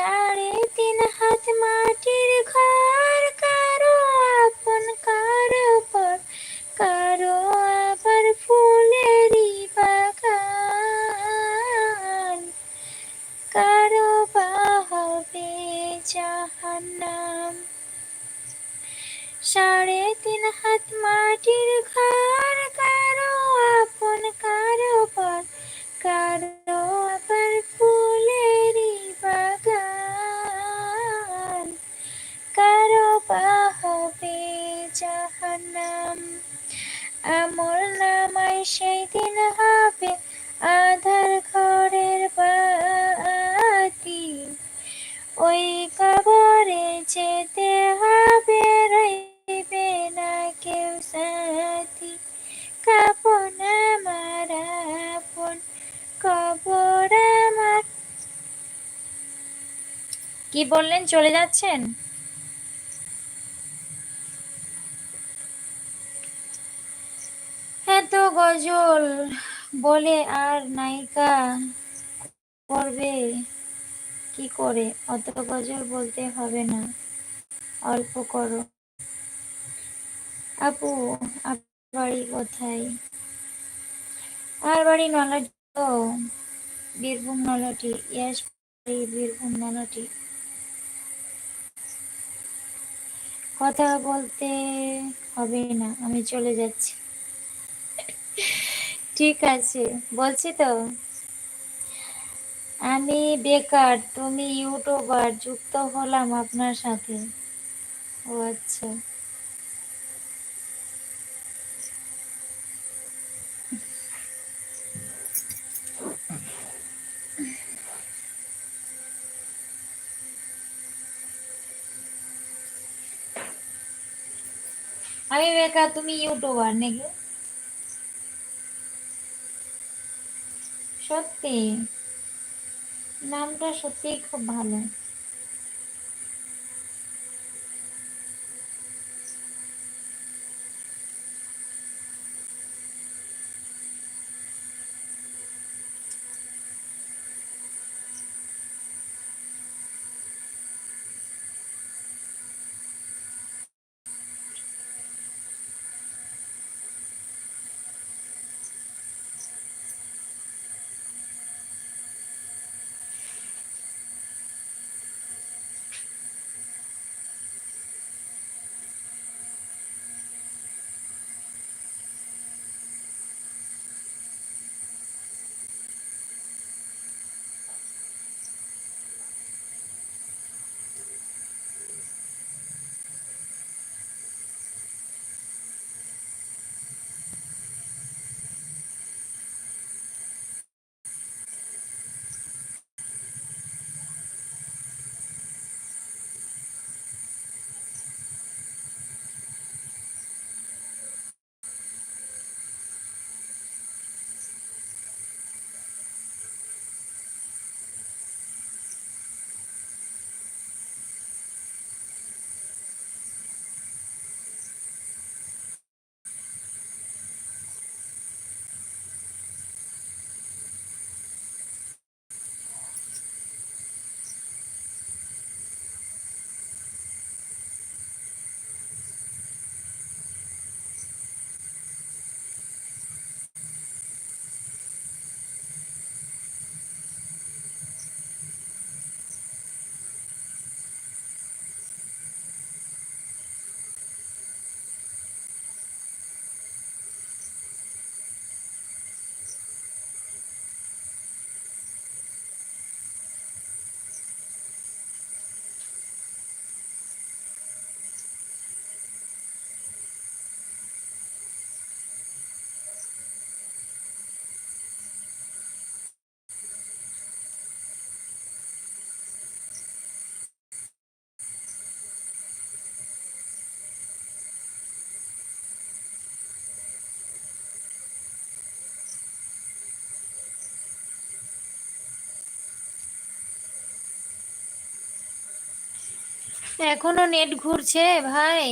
সাড়ে তিন হাত মাটির ঘর, কারও আপন, কারও পর, কারও আবার ফুলেরই বাগান। কারও বা হবে জাহান্নাম। সাড়ে তিন হাত মাটির ঘর আমল নামায় সেই দিন হবে আধার ঘরের বাতি। ওই কবরে যেতে হবে, রইবে না কেউ সাথী। কাপন আমার আপন, কবর আমার। কি বললেন, চলে যাচ্ছেন? গজল বলে আর নায়িকা করবে কি করে? অত গজল বলতে হবে না। অল্প করো। আপু বাড়ি কোথায়? আর বাড়ি নলাটি ও বীরভূম নলাটি। ইয়াস বীরভূম নলাটি। কথা বলতে হবে না। আমি চলে যাচ্ছি। ঠিক আছে, বলছি তো। আমি বেকার, তুমি ইউটিউবার, যুক্ত হলাম আপনার সাথে। ও আচ্ছা। আমি বেকার, তুমি ইউটিউবার নাকি? সত্যি। নামটা সত্যিই খুব ভালো। এখনও নেট ঘুরছে ভাই।